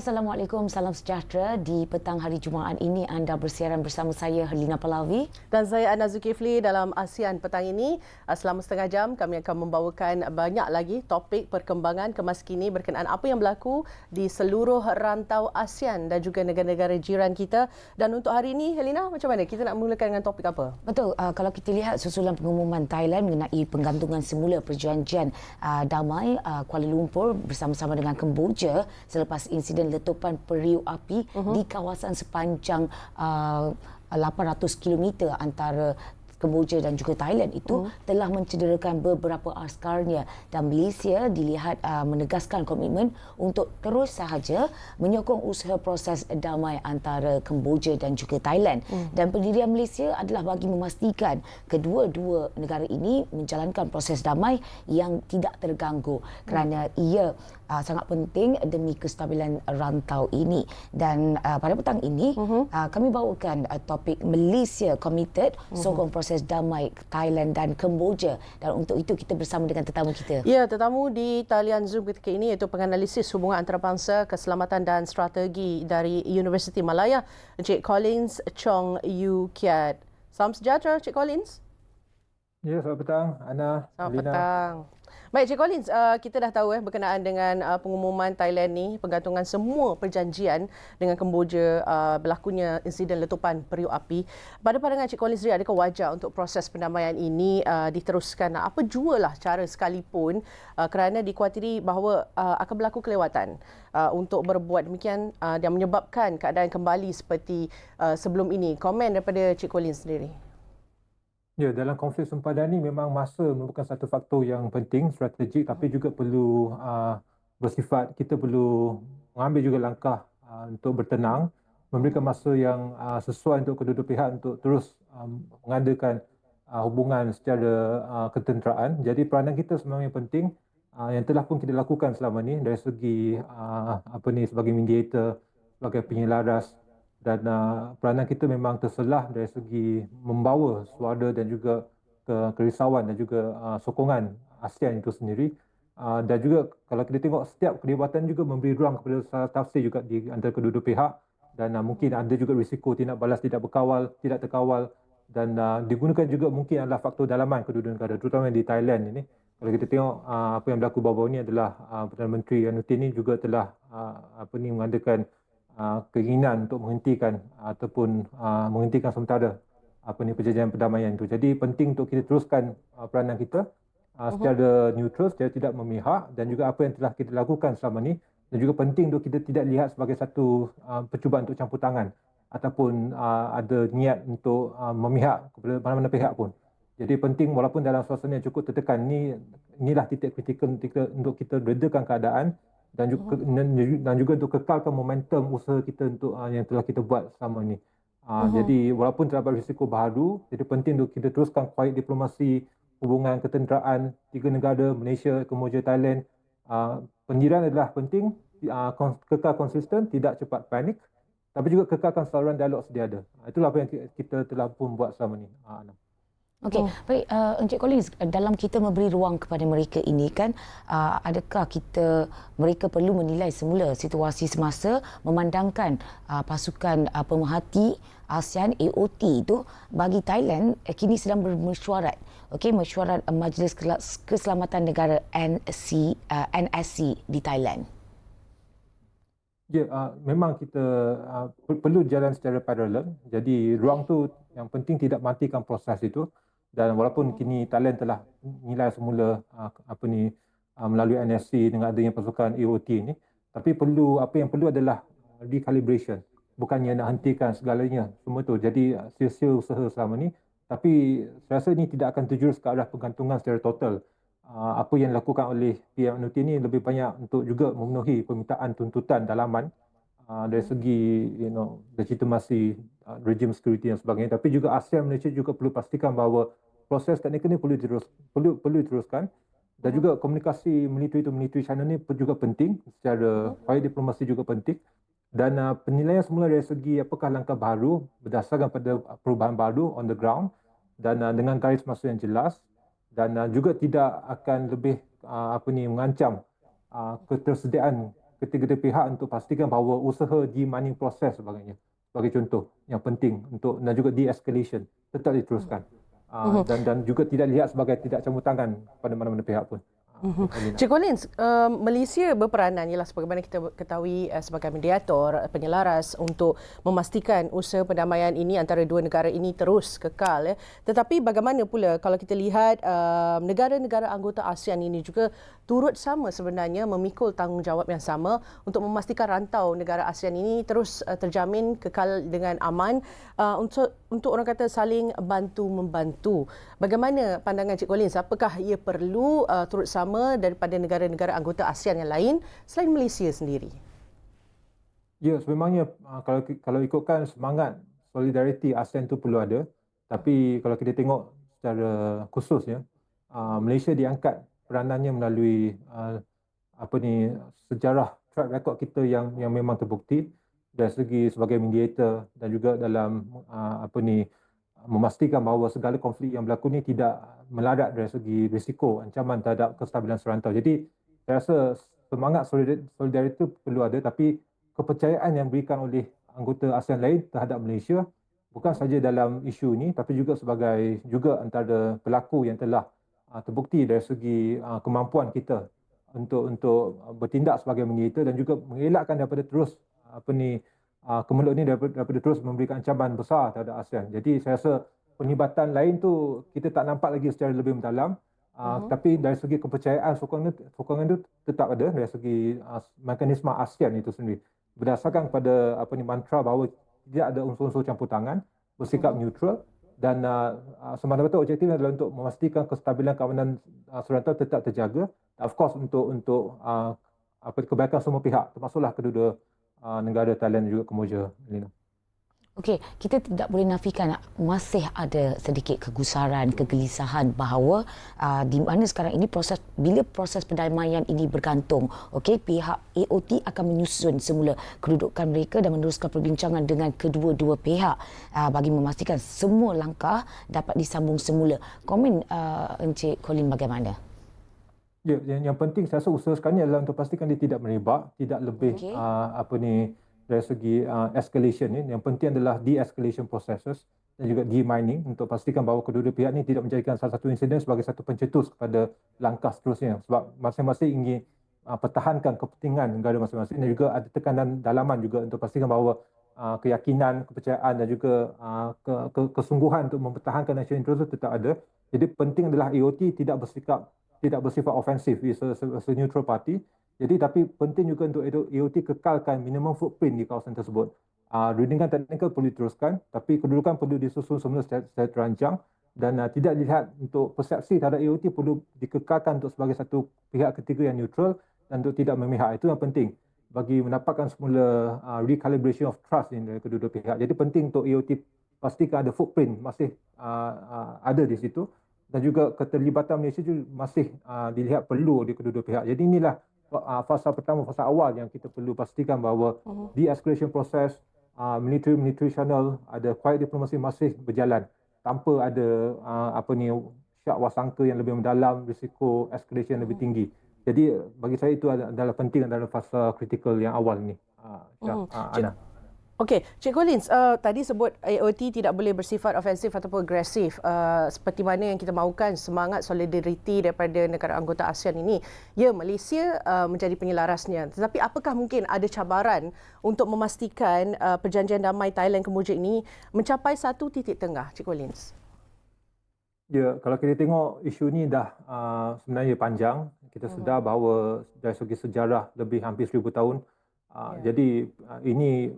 Assalamualaikum, salam sejahtera. Di petang hari Jumaat ini anda bersiaran bersama saya Helena Palavi dan saya Ana Zulkifli dalam ASEAN petang ini. Ah, selama setengah jam kami akan membawakan banyak lagi topik perkembangan kemas kini berkenaan apa yang berlaku di seluruh rantau ASEAN dan juga negara-negara jiran kita. Dan untuk hari ini Helena, macam mana kita nak mulakan dengan topik apa? Betul, uh, kalau kita lihat susulan pengumuman Thailand mengenai penggantungan semula perjanjian uh, damai uh, Kuala Lumpur bersama-sama dengan Kemboja selepas insiden letupan periuk api uh-huh. di kawasan sepanjang uh, 800 km antara Kemboja dan juga Thailand itu uh telah mencederakan beberapa askarnya. Dan Malaysia dilihat uh, menegaskan komitmen untuk terus sahaja menyokong usaha proses damai antara Kemboja dan juga Thailand. Uh dan pendirian Malaysia adalah bagi memastikan kedua-dua negara ini menjalankan proses damai yang tidak terganggu kerana uh ia uh, sangat penting demi kestabilan rantau ini dan uh, pada petang ini uh-huh. uh, kami bawakan uh, topik Malaysia committed uh-huh. sokong proses damai Thailand dan Kemboja dan untuk itu kita bersama dengan tetamu kita. Ya, tetamu di talian Zoom ketika ini iaitu penganalisis hubungan antarabangsa, keselamatan dan strategi dari Universiti Malaya, Encik Collins Chong Yu Kiat. Salam sejahtera, Encik Collins. Ya, selamat petang, Ana. Selamat Lina. petang. Baik, Cik Collins, uh, kita dah tahu eh berkenaan dengan uh, pengumuman Thailand ni, penggantungan semua perjanjian dengan Kemboja uh, berlakunya insiden letupan periuk api. Pada pandangan Cik Collins sendiri, adakah wajar untuk proses pendamaian ini uh, diteruskan? Apa jualah cara sekalipun uh, kerana dikuatiri bahawa uh, akan berlaku kelewatan uh, untuk berbuat demikian uh, dan menyebabkan keadaan kembali seperti uh, sebelum ini. Komen daripada Cik Collins sendiri. Ya, dalam konflik sempadan ni memang masa merupakan satu faktor yang penting, strategik tapi juga perlu uh, bersifat, kita perlu mengambil juga langkah uh, untuk bertenang, memberikan masa yang uh, sesuai untuk kedua-dua pihak untuk terus um, mengadakan uh, hubungan secara uh, ketenteraan. Jadi peranan kita sebenarnya penting uh, yang telah pun kita lakukan selama ni dari segi uh, apa ni sebagai mediator, sebagai penyelaras, dan uh, peranan kita memang terselah dari segi membawa suara dan juga ke kerisauan dan juga uh, sokongan ASEAN itu sendiri. Uh, dan juga kalau kita tengok setiap kelibatan juga memberi ruang kepada tafsir juga di antara kedua-dua pihak. Dan uh, mungkin ada juga risiko tidak balas tidak berkawal tidak terkawal. Dan uh, digunakan juga mungkin adalah faktor dalaman kedua-dua negara terutama di Thailand ini. Kalau kita tengok uh, apa yang berlaku baru-baru ini adalah uh, Perdana Menteri Anutin ini juga telah uh, apa ni mengadakan Uh, keinginan untuk menghentikan ataupun uh, menghentikan sementara apa ni perjanjian perdamaian itu. Jadi penting untuk kita teruskan uh, peranan kita uh, mhm. secara neutral, secara tidak memihak dan juga apa yang telah kita lakukan selama ini dan juga penting untuk kita tidak lihat sebagai satu uh, percubaan untuk campur tangan ataupun uh, ada niat untuk uh, memihak kepada mana-mana pihak pun. Jadi penting walaupun dalam suasana yang cukup tertekan ni inilah titik kritikal untuk kita redakan keadaan dan juga hmm. dan juga untuk kekalkan momentum usaha kita untuk uh, yang telah kita buat selama ini. Uh, hmm. Jadi walaupun terdapat risiko baru, jadi penting untuk kita teruskan kuat diplomasi hubungan ketenteraan tiga negara Malaysia, Kemboja, Thailand. Uh, pendirian adalah penting, uh, kekal konsisten, tidak cepat panik, tapi juga kekalkan saluran dialog sedia ada. Itulah apa yang kita telah pun buat selama ini. Uh, Okey, oh. baik uh, Encik Collins, dalam kita memberi ruang kepada mereka ini kan, uh, adakah kita mereka perlu menilai semula situasi semasa memandangkan uh, pasukan uh, pemerhati ASEAN AOT itu bagi Thailand uh, kini sedang bermesyuarat. Okey, mesyuarat uh, Majlis Keselamatan Negara NC uh, NSC di Thailand. Ya, uh, memang kita uh, perlu jalan secara paralel. Jadi ruang tu yang penting tidak matikan proses itu dan walaupun kini Thailand telah nilai semula uh, apa ni uh, melalui NSC dengan adanya pasukan AOT ini tapi perlu apa yang perlu adalah recalibration. Bukannya nak hentikan segalanya semua tu. Jadi sia-sia usaha selama ni. Tapi saya rasa ini tidak akan terjurus ke arah penggantungan secara total. Uh, apa yang dilakukan oleh PM NUT ini lebih banyak untuk juga memenuhi permintaan tuntutan dalaman uh, dari segi you know legitimasi uh, rejim security dan sebagainya. Tapi juga ASEAN Malaysia juga perlu pastikan bahawa proses teknikal ini perlu terus perlu perlu diteruskan. Dan juga komunikasi military to military channel ini juga penting. Secara fire diplomasi juga penting. Dan uh, penilaian semula dari segi apakah langkah baru berdasarkan pada perubahan baru on the ground. Dan uh, dengan garis masa yang jelas. Dan uh, juga tidak akan lebih uh, apa ni mengancam uh, ketersediaan ketiga-tiga pihak untuk pastikan bahawa usaha de-mining proses sebagainya sebagai contoh yang penting untuk dan juga de-escalation tetap diteruskan. Uh, dan dan juga tidak lihat sebagai tidak campur tangan pada mana-mana pihak pun. Mm-hmm. Cik Collins, uh, Malaysia berperanan ialah sebagaimana kita ketahui uh, sebagai mediator, penyelaras untuk memastikan usaha perdamaian ini antara dua negara ini terus kekal. Ya. Tetapi bagaimana pula kalau kita lihat uh, negara-negara anggota ASEAN ini juga turut sama sebenarnya memikul tanggungjawab yang sama untuk memastikan rantau negara ASEAN ini terus uh, terjamin kekal dengan aman uh, untuk untuk orang kata saling bantu membantu. Bagaimana pandangan Cik Collins? Apakah ia perlu uh, turut sama sama daripada negara-negara anggota ASEAN yang lain selain Malaysia sendiri? Ya, sebenarnya ah, kalau kalau ikutkan semangat solidariti ASEAN itu perlu ada. Tapi kalau kita tengok secara khusus ya, ah, Malaysia diangkat peranannya melalui ah, apa ni sejarah track record kita yang yang memang terbukti dari segi sebagai mediator dan juga dalam apa ni memastikan bahawa segala konflik yang berlaku ini tidak melarat dari segi risiko ancaman terhadap kestabilan serantau. Jadi saya rasa semangat solidariti itu perlu ada tapi kepercayaan yang diberikan oleh anggota ASEAN lain terhadap Malaysia bukan saja dalam isu ini tapi juga sebagai juga antara pelaku yang telah uh, terbukti dari segi uh, kemampuan kita untuk untuk bertindak sebagai mediator dan juga mengelakkan daripada terus apa ni uh, kemelut ini daripada, daripada terus memberikan ancaman besar terhadap ASEAN. Jadi saya rasa penglibatan lain tu kita tak nampak lagi secara lebih mendalam. Uh, uh-huh. Tapi dari segi kepercayaan sokongan itu, sokongan itu tetap ada dari segi uh, mekanisme ASEAN itu sendiri. Berdasarkan pada apa ni mantra bahawa tidak ada unsur-unsur campur tangan, bersikap uh-huh. neutral dan uh, semata-mata objektifnya adalah untuk memastikan kestabilan kawanan uh, serantau tetap terjaga. Of course untuk untuk uh, apa kebaikan semua pihak termasuklah kedua-dua uh, negara Thailand dan juga Kemboja. Okey, kita tidak boleh nafikan masih ada sedikit kegusaran, kegelisahan bahawa uh, di mana sekarang ini proses bila proses perdamaian ini bergantung, okey, pihak AOT akan menyusun semula kedudukan mereka dan meneruskan perbincangan dengan kedua-dua pihak uh, bagi memastikan semua langkah dapat disambung semula. Komen uh, Encik Colin bagaimana? Ya, yang, yang penting saya rasa usaha sekarang ni adalah untuk pastikan dia tidak merebak, tidak lebih okay. uh, apa ni dari segi uh, escalation ni. Yang penting adalah de-escalation processes dan juga de-mining untuk pastikan bahawa kedua-dua pihak ni tidak menjadikan salah satu insiden sebagai satu pencetus kepada langkah seterusnya. Sebab masing-masing ingin uh, pertahankan kepentingan negara masing-masing dan juga ada tekanan dalaman juga untuk pastikan bahawa uh, keyakinan, kepercayaan dan juga uh, ke, ke, kesungguhan untuk mempertahankan national interest tetap ada. Jadi penting adalah AOT tidak bersikap tidak bersifat ofensif is a, a neutral party. Jadi tapi penting juga untuk AOT kekalkan minimum footprint di kawasan tersebut. Uh, readingan teknikal perlu diteruskan tapi kedudukan perlu disusun semula secara, secara terancang dan uh, tidak dilihat untuk persepsi terhadap AOT perlu dikekalkan untuk sebagai satu pihak ketiga yang neutral dan untuk tidak memihak. Itu yang penting bagi mendapatkan semula uh, recalibration of trust dari kedua-dua pihak. Jadi penting untuk AOT pastikan ada footprint masih uh, uh, ada di situ dan juga keterlibatan Malaysia juga masih uh, dilihat perlu di kedua-dua pihak. Jadi inilah uh, fasa pertama, fasa awal yang kita perlu pastikan bahawa uh-huh. de-escalation proses, uh, military-military channel, ada quiet diplomasi masih berjalan tanpa ada uh, apa ni syak wasangka yang lebih mendalam, risiko escalation yang lebih mhm. tinggi. Jadi bagi saya itu adalah penting dalam fasa kritikal yang awal ni. Uh, uh-huh. uh, Ana. Okey, Cik Collins, uh, tadi sebut AOT tidak boleh bersifat ofensif ataupun agresif uh, seperti mana yang kita mahukan semangat solidariti daripada negara anggota ASEAN ini. Ya, Malaysia uh, menjadi penyelarasnya. Tetapi apakah mungkin ada cabaran untuk memastikan uh, perjanjian damai Thailand Kemboja ini mencapai satu titik tengah, Cik Collins? Ya, kalau kita tengok isu ini dah uh, sebenarnya panjang. Kita uh-huh. sedar bahawa dari segi sejarah lebih hampir seribu tahun. Uh, yeah. Jadi uh, ini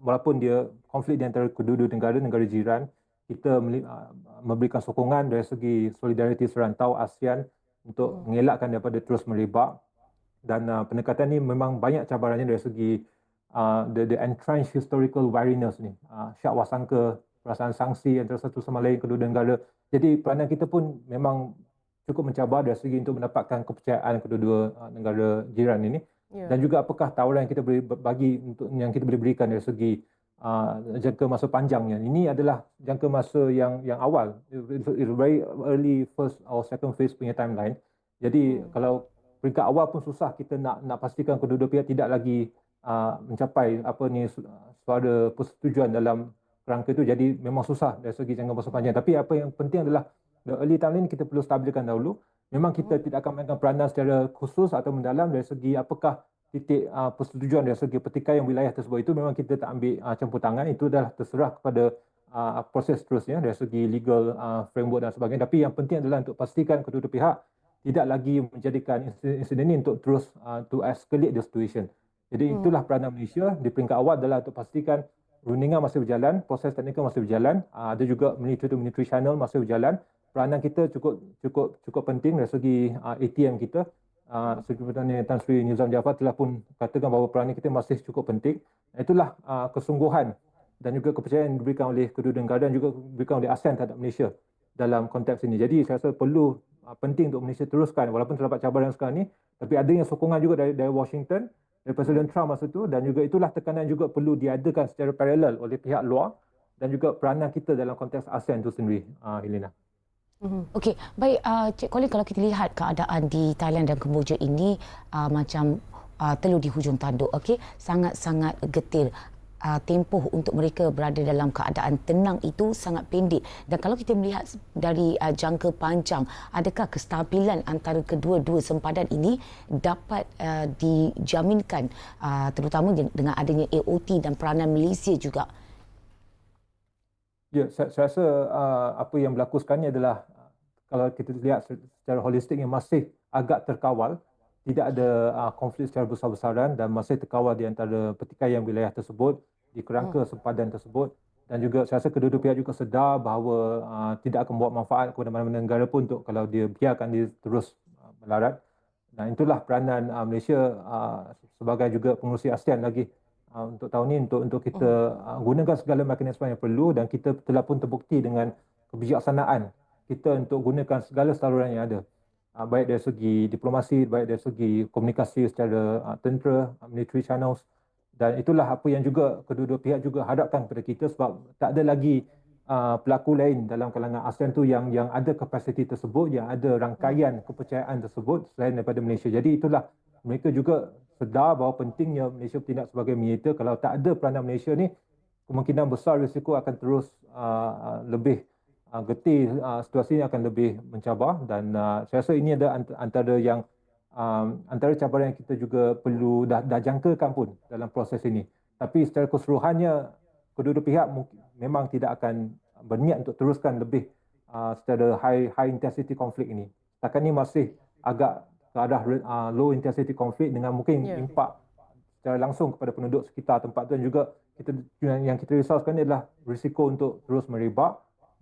walaupun dia konflik di antara kedua-dua negara, negara jiran, kita ah, memberikan sokongan dari segi solidariti serantau ASEAN untuk hmm. mengelakkan daripada terus merebak. Dan uh, pendekatan ini memang banyak cabarannya dari segi uh, the, the entrenched historical wariness ni. Uh, syak wasangka, perasaan sanksi antara satu sama lain kedua negara. Jadi peranan kita pun memang cukup mencabar dari segi untuk mendapatkan kepercayaan kedua-dua uh, negara jiran ini. Yeah. Dan juga apakah tawaran yang kita boleh bagi untuk yang kita boleh berikan dari segi uh, jangka masa panjangnya. Ini adalah jangka masa yang yang awal. It's very early first or second phase punya timeline. Jadi hmm. kalau peringkat awal pun susah kita nak nak pastikan kedua-dua pihak tidak lagi uh, mencapai apa ni suara persetujuan dalam kerangka itu jadi memang susah dari segi jangka masa panjang tapi apa yang penting adalah the early time ini kita perlu stabilkan dahulu memang kita hmm. tidak akan mainkan peranan secara khusus atau mendalam dari segi apakah titik uh, persetujuan dari segi pertikaian wilayah tersebut itu memang kita tak ambil uh, campur tangan itu adalah terserah kepada uh, proses seterusnya dari segi legal uh, framework dan sebagainya tapi yang penting adalah untuk pastikan kedua-dua pihak tidak lagi menjadikan insiden ini untuk terus uh, to escalate the situation. Jadi hmm. itulah peranan Malaysia di peringkat awal adalah untuk pastikan rundingan masih berjalan, proses teknikal masih berjalan, uh, ada juga military to military channel masih berjalan. Peranan kita cukup cukup cukup penting dari segi uh, ATM kita. Uh, Seri Perdana Tan Sri Nizam Jaafar telah pun katakan bahawa peranan kita masih cukup penting. Itulah uh, kesungguhan dan juga kepercayaan yang diberikan oleh kedua negara dan juga diberikan oleh ASEAN terhadap Malaysia dalam konteks ini. Jadi saya rasa perlu uh, penting untuk Malaysia teruskan walaupun terdapat cabaran sekarang ini tapi adanya sokongan juga dari, dari Washington dari Presiden Trump masa itu dan juga itulah tekanan juga perlu diadakan secara paralel oleh pihak luar dan juga peranan kita dalam konteks ASEAN itu sendiri uh, Helena. Mhm. Okey, baik uh, Cik Colin kalau kita lihat keadaan di Thailand dan Kemboja ini uh, macam uh, telur di hujung tanduk okey sangat-sangat getir. Uh, tempoh untuk mereka berada dalam keadaan tenang itu sangat pendek. Dan kalau kita melihat dari uh, jangka panjang adakah kestabilan antara kedua-dua sempadan ini dapat uh, dijaminkan uh, terutama dengan adanya AOT dan peranan Malaysia juga Ya, saya, saya rasa uh, apa yang berlaku sekarang ini adalah kalau kita lihat secara holistik yang masih agak terkawal. Tidak ada uh, konflik secara besar-besaran dan masih terkawal di antara pertikaian wilayah tersebut di kerangka hmm. sempadan tersebut. Dan juga saya rasa kedua-dua pihak juga sedar bahawa uh, tidak akan membawa manfaat kepada mana-mana negara pun untuk kalau dia biarkan dia terus uh, melarat. Dan itulah peranan uh, Malaysia uh, sebagai juga pengurusi ASEAN lagi uh, untuk tahun ini untuk untuk kita hmm. uh, gunakan segala mekanisme yang perlu dan kita telah pun terbukti dengan kebijaksanaan kita untuk gunakan segala saluran yang ada uh, baik dari segi diplomasi, baik dari segi komunikasi secara uh, tentera, uh, military channels dan itulah apa yang juga kedua-dua pihak juga harapkan kepada kita sebab tak ada lagi uh, pelaku lain dalam kalangan ASEAN tu yang yang ada kapasiti tersebut, yang ada rangkaian kepercayaan tersebut selain daripada Malaysia. Jadi itulah mereka juga sedar bahawa pentingnya Malaysia bertindak sebagai mediator. Kalau tak ada peranan Malaysia ni, kemungkinan besar risiko akan terus uh, uh lebih uh, getih uh, situasi ini akan lebih mencabar. Dan uh, saya rasa ini ada antara yang um, antara cabaran yang kita juga perlu dah, dah jangkakan pun dalam proses ini. Tapi secara keseluruhannya kedua-dua pihak memang tidak akan berniat untuk teruskan lebih uh, secara high high intensity konflik ini. Setakat ini masih agak arah uh, low intensity konflik dengan mungkin yeah. impak secara langsung kepada penduduk sekitar tempat itu dan juga kita yang kita risau sekarang adalah risiko untuk terus merebak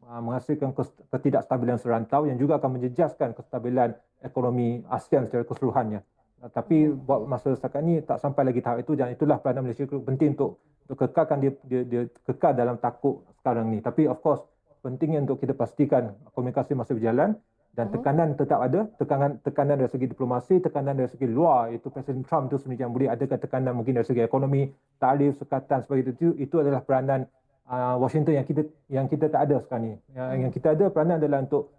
Uh, menghasilkan ketidakstabilan serantau yang juga akan menjejaskan kestabilan ekonomi ASEAN secara keseluruhannya. Uh, tapi buat masa setakat ini tak sampai lagi tahap itu dan itulah peranan Malaysia penting untuk untuk kekalkan dia, dia, dia kekal dalam takut sekarang ni. Tapi of course pentingnya untuk kita pastikan komunikasi masih berjalan dan uh-huh. tekanan tetap ada, tekanan tekanan dari segi diplomasi, tekanan dari segi luar itu Presiden Trump itu sebenarnya yang boleh adakan tekanan mungkin dari segi ekonomi, tarif, sekatan sebagainya itu itu adalah peranan uh, Washington yang kita yang kita tak ada sekarang ni. Yang, hmm. yang kita ada peranan adalah untuk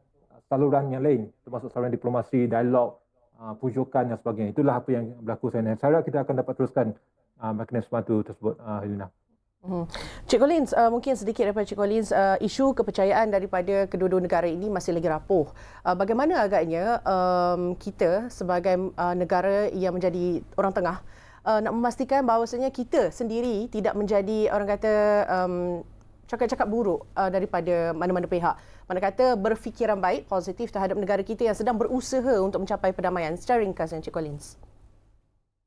saluran yang lain termasuk saluran diplomasi, dialog, uh, pujukan dan sebagainya. Itulah apa yang berlaku sekarang. Saya harap kita akan dapat teruskan uh, mekanisme itu tersebut, uh, Helena. Hmm. Cik Collins, uh, mungkin sedikit daripada Cik Collins, uh, isu kepercayaan daripada kedua-dua negara ini masih lagi rapuh. Uh, bagaimana agaknya um, kita sebagai uh, negara yang menjadi orang tengah uh, nak memastikan bahawasanya kita sendiri tidak menjadi orang kata um, cakap-cakap buruk uh, daripada mana-mana pihak. Mana kata berfikiran baik, positif terhadap negara kita yang sedang berusaha untuk mencapai perdamaian. Secara ringkas, Encik Collins.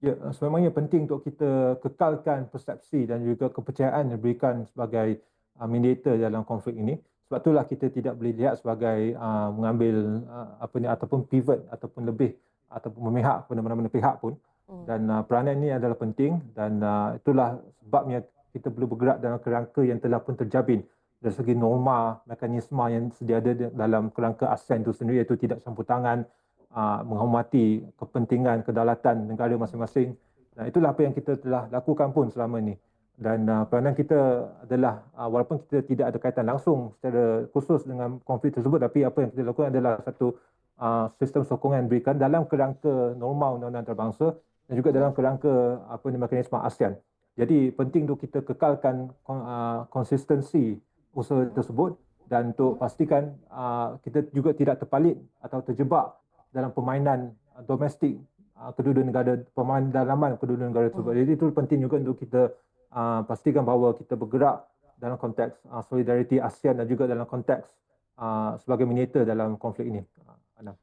Ya, sememangnya penting untuk kita kekalkan persepsi dan juga kepercayaan yang diberikan sebagai uh, mediator dalam konflik ini. Sebab itulah kita tidak boleh lihat sebagai uh, mengambil uh, apa ni ataupun pivot ataupun lebih ataupun memihak kepada mana-mana pihak pun. Hmm. dan uh, peranan ini adalah penting dan uh, itulah sebabnya kita perlu bergerak dalam kerangka yang telah pun terjabin dari segi norma mekanisme yang sedia ada dalam kerangka ASEAN itu sendiri iaitu tidak campur tangan uh, menghormati kepentingan kedaulatan negara masing-masing dan itulah apa yang kita telah lakukan pun selama ini dan uh, peranan kita adalah uh, walaupun kita tidak ada kaitan langsung secara khusus dengan konflik tersebut tapi apa yang kita lakukan adalah satu uh, sistem sokongan yang diberikan dalam kerangka norma undang-undang antarabangsa dan juga dalam kerangka apa ni mekanisme ASEAN. Jadi penting untuk kita kekalkan uh, konsistensi usaha tersebut dan untuk pastikan uh, kita juga tidak terpalit atau terjebak dalam permainan uh, domestik uh, kedua-dua negara, permainan dalaman kedua-dua negara tersebut. Jadi itu penting juga untuk kita uh, pastikan bahawa kita bergerak dalam konteks uh, solidariti ASEAN dan juga dalam konteks uh, sebagai mediator dalam konflik ini.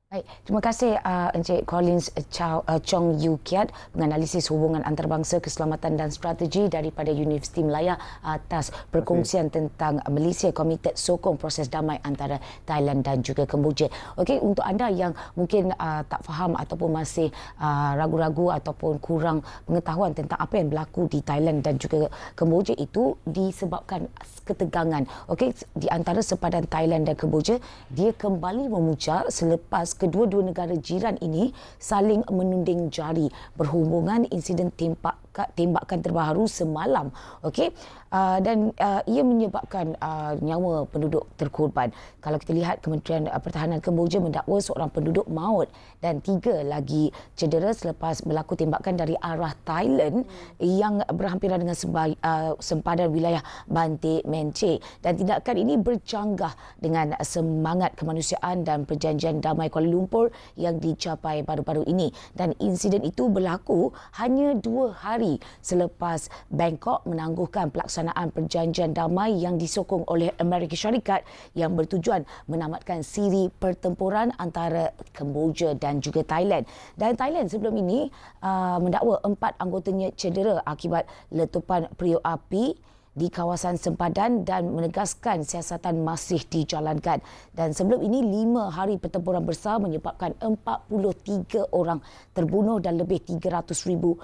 Baik, terima kasih uh, Encik Collins Chow, uh, Chong Yu Kiat penganalisis hubungan antarabangsa keselamatan dan strategi daripada Universiti Melaya atas perkongsian tentang Malaysia komited sokong proses damai antara Thailand dan juga Kemboja. Okey, untuk anda yang mungkin uh, tak faham ataupun masih uh, ragu-ragu ataupun kurang pengetahuan tentang apa yang berlaku di Thailand dan juga Kemboja itu disebabkan ketegangan. Okey, di antara sepadan Thailand dan Kemboja, dia kembali memuncak selepas selepas kedua-dua negara jiran ini saling menunding jari berhubungan insiden tempak tembakan terbaru semalam okey? Uh, dan uh, ia menyebabkan uh, nyawa penduduk terkorban. Kalau kita lihat Kementerian Pertahanan Kemboja mendakwa seorang penduduk maut dan tiga lagi cedera selepas berlaku tembakan dari arah Thailand yang berhampiran dengan semba, uh, sempadan wilayah Bantik Menche dan tindakan ini bercanggah dengan semangat kemanusiaan dan perjanjian damai Kuala Lumpur yang dicapai baru-baru ini. Dan insiden itu berlaku hanya dua hari selepas Bangkok menangguhkan pelaksanaan perjanjian damai yang disokong oleh Amerika Syarikat yang bertujuan menamatkan siri pertempuran antara Kemboja dan juga Thailand. Dan Thailand sebelum ini uh, mendakwa empat anggotanya cedera akibat letupan periuk api di kawasan sempadan dan menegaskan siasatan masih dijalankan. Dan sebelum ini, lima hari pertempuran besar menyebabkan 43 orang terbunuh dan lebih 300 ribu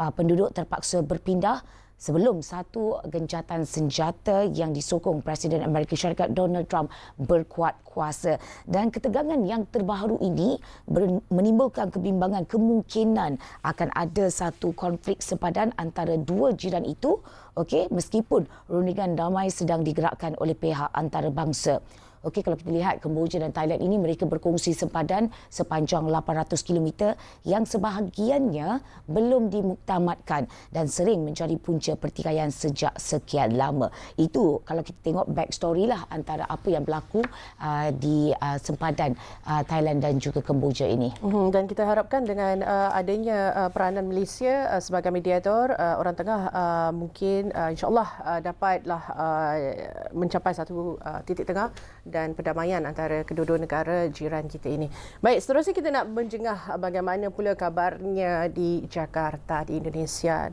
uh, penduduk terpaksa berpindah sebelum satu gencatan senjata yang disokong Presiden Amerika Syarikat Donald Trump berkuat kuasa. Dan ketegangan yang terbaru ini menimbulkan kebimbangan kemungkinan akan ada satu konflik sepadan antara dua jiran itu okey meskipun rundingan damai sedang digerakkan oleh pihak antarabangsa Okey kalau kita lihat Kemboja dan Thailand ini mereka berkongsi sempadan sepanjang 800 km yang sebahagiannya belum dimuktamadkan dan sering menjadi punca pertikaian sejak sekian lama. Itu kalau kita tengok backstory lah antara apa yang berlaku uh, di uh, sempadan uh, Thailand dan juga Kemboja ini. Mm-hmm. Dan kita harapkan dengan uh, adanya uh, peranan Malaysia uh, sebagai mediator uh, orang tengah uh, mungkin uh, insyaAllah uh, dapatlah uh, mencapai satu uh, titik tengah dan perdamaian antara kedua-dua negara jiran kita ini. Baik, seterusnya kita nak menjengah bagaimana pula kabarnya di Jakarta, di Indonesia.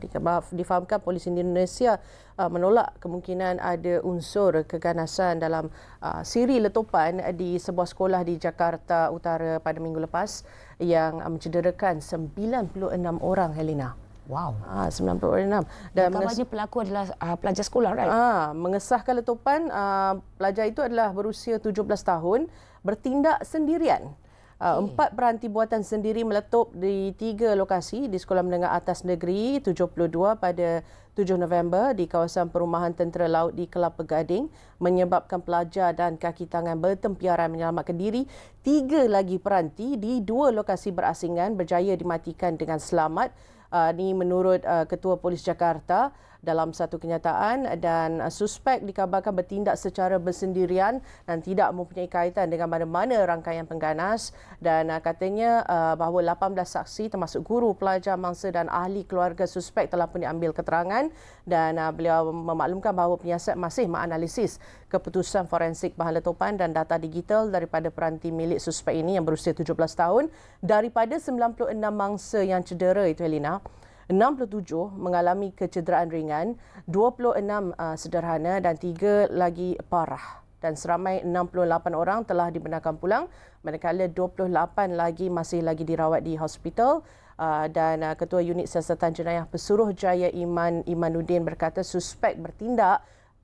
Difahamkan polis Indonesia uh, menolak kemungkinan ada unsur keganasan dalam uh, siri letupan di sebuah sekolah di Jakarta Utara pada minggu lepas yang mencederakan 96 orang, Helena. Wow. Ah, 96. Dan, Dan menges- pelaku adalah uh, pelajar sekolah, right? Ah, mengesahkan letupan, uh, pelajar itu adalah berusia 17 tahun, bertindak sendirian. Uh, empat peranti buatan sendiri meletup di tiga lokasi di Sekolah Menengah Atas Negeri 72 pada 7 November di kawasan perumahan Tentera Laut di Kelapa Gading menyebabkan pelajar dan kaki tangan bertempiaran menyelamatkan diri. Tiga lagi peranti di dua lokasi berasingan berjaya dimatikan dengan selamat uh, menurut uh, Ketua Polis Jakarta dalam satu kenyataan dan suspek dikabarkan bertindak secara bersendirian dan tidak mempunyai kaitan dengan mana-mana rangkaian pengganas. Dan uh, katanya uh, bahawa 18 saksi termasuk guru, pelajar, mangsa dan ahli keluarga suspek telah pun diambil keterangan. Dan uh, beliau memaklumkan bahawa penyiasat masih menganalisis keputusan forensik bahan letupan dan data digital daripada peranti milik suspek ini yang berusia 17 tahun daripada 96 mangsa yang cedera. Itu Elina 67 mengalami kecederaan ringan, 26 uh, sederhana dan 3 lagi parah. Dan seramai 68 orang telah dibenarkan pulang manakala 28 lagi masih lagi dirawat di hospital. Uh, dan uh, Ketua Unit Siasatan Jenayah Pesuruh Jaya Iman Imanuddin berkata suspek bertindak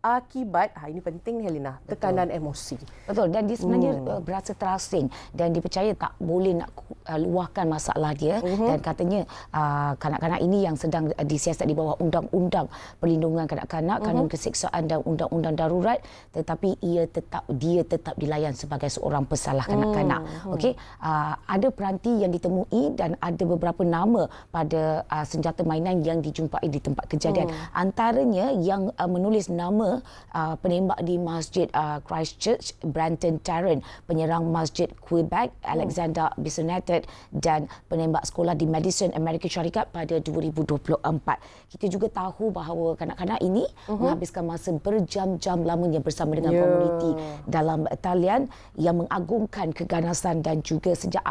akibat ha ini penting Helena tekanan Betul. emosi. Betul dan dia sebenarnya hmm. Uh, berasa terasing dan dipercaya tak boleh nak uh, luahkan masalah dia Mhm. dan katanya uh, kanak-kanak ini yang sedang uh, disiasat di bawah undang-undang perlindungan kanak-kanak, Mhm. kanun keseksaan dan undang-undang darurat tetapi ia tetap dia tetap dilayan sebagai seorang pesalah kanak-kanak. Hmm. Okey, uh, ada peranti yang ditemui dan ada beberapa nama pada uh, senjata mainan yang dijumpai di tempat kejadian. Hmm. Antaranya yang uh, menulis nama uh, penembak di Masjid uh, Christchurch Branton Tarrant, penyerang Masjid Quebec Alexander Bissonette dan penembak sekolah di Madison Amerika Syarikat pada 2024. Kita juga tahu bahawa kanak-kanak ini uh-huh. menghabiskan masa berjam-jam lamanya bersama dengan yeah. komuniti dalam talian yang mengagungkan keganasan dan juga sejak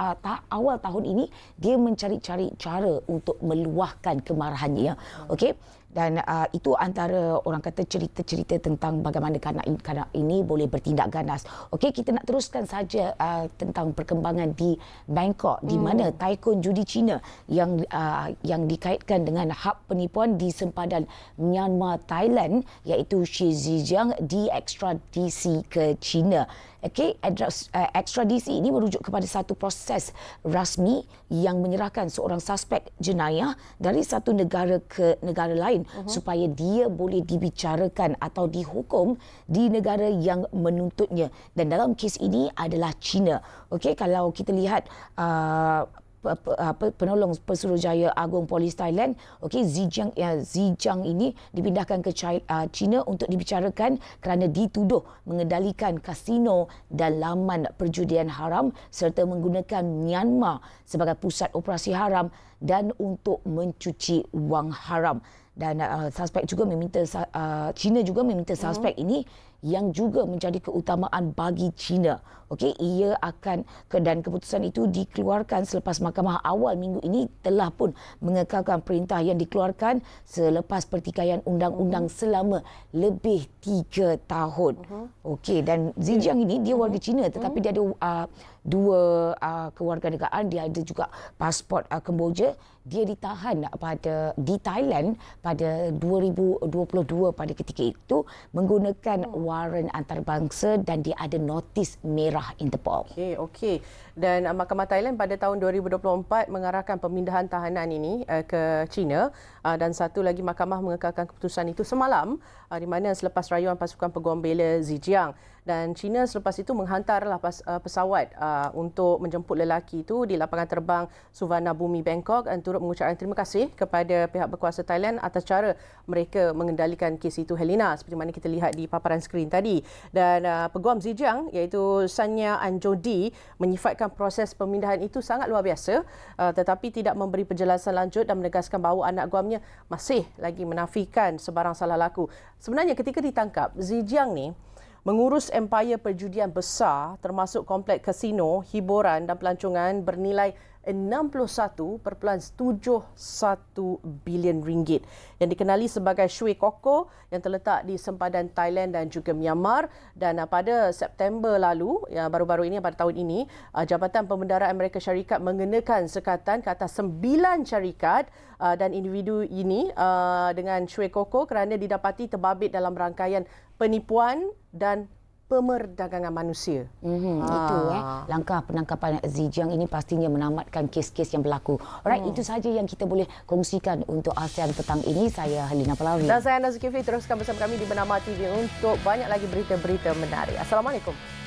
awal tahun ini dia mencari-cari cara untuk meluahkan kemarahannya. Okey dan uh, itu antara orang kata cerita-cerita tentang bagaimana kanak-kanak ini boleh bertindak ganas. Okey, kita nak teruskan saja uh, tentang perkembangan di Bangkok di mana taikun judi Cina yang uh, yang dikaitkan dengan hak penipuan di sempadan Myanmar Thailand iaitu Xi Zhejiang diekstradisi ke China. Okey, adres- uh, ekstradisi ini merujuk kepada satu proses rasmi yang menyerahkan seorang suspek jenayah dari satu negara ke negara lain uh-huh. supaya dia boleh dibicarakan atau dihukum di negara yang menuntutnya. Dan dalam kes ini adalah China. Okey, kalau kita lihat uh, apa, penolong Pesuruhjaya Agung Polis Thailand, okey Zhejiang ya, Zhejiang ini dipindahkan ke China, uh, China untuk dibicarakan kerana dituduh mengendalikan kasino dan laman perjudian haram serta menggunakan Myanmar sebagai pusat operasi haram dan untuk mencuci wang haram dan uh, suspek juga meminta uh, China juga meminta suspek uh-huh. ini yang juga menjadi keutamaan bagi China. Okey, ia akan dan keputusan itu dikeluarkan selepas mahkamah awal minggu ini telah pun mengekalkan perintah yang dikeluarkan selepas pertikaian undang-undang uh-huh. selama lebih tiga tahun. Uh-huh. Okey, dan Zhejiang ini dia warga China tetapi uh-huh. dia ada uh, dua uh, kewarganegaraan, dia ada juga pasport uh, Kemboja. Dia ditahan pada di Thailand pada 2022 pada ketika itu menggunakan waran antarabangsa dan dia ada notis merah Interpol. Okey, okey. Dan uh, Mahkamah Thailand pada tahun 2024 mengarahkan pemindahan tahanan ini uh, ke China. Uh, dan satu lagi mahkamah mengekalkan keputusan itu semalam uh, di mana selepas rayuan pasukan peguam bela Zhejiang dan China selepas itu menghantarlah pas, uh, pesawat uh, untuk menjemput lelaki itu di lapangan terbang Suvarna Bumi Bangkok. Dan turut mengucapkan terima kasih kepada pihak berkuasa Thailand atas cara mereka mengendalikan kes itu Helena. Seperti mana kita lihat di paparan skrin tadi. Dan uh, peguam Zhejiang iaitu Sanya Anjodi menyifatkan proses pemindahan itu sangat luar biasa uh, tetapi tidak memberi penjelasan lanjut dan menegaskan bahawa anak guamnya masih lagi menafikan sebarang salah laku. Sebenarnya ketika ditangkap Zhejiang ni mengurus empayar perjudian besar termasuk kompleks kasino, hiburan dan pelancongan bernilai 61.71 bilion ringgit yang dikenali sebagai Shui Koko yang terletak di sempadan Thailand dan juga Myanmar. Dan uh, pada September lalu ya baru-baru ini pada tahun ini uh, Jabatan Pembendaraan Amerika Syarikat mengenakan sekatan ke atas sembilan syarikat uh, dan individu ini dengan Shui Koko kerana didapati terbabit dalam rangkaian penipuan dan pemerdagangan manusia. Mm-hmm, Ah. Itu eh langkah penangkapan Zhejiang ini pastinya menamatkan kes-kes yang berlaku. Alright, Hmm. itu saja yang kita boleh kongsikan untuk ASEAN petang ini. Saya Helena Palawi. Dan saya Nazul Kifli teruskan bersama kami di Bernama TV untuk banyak lagi berita-berita menarik. Assalamualaikum.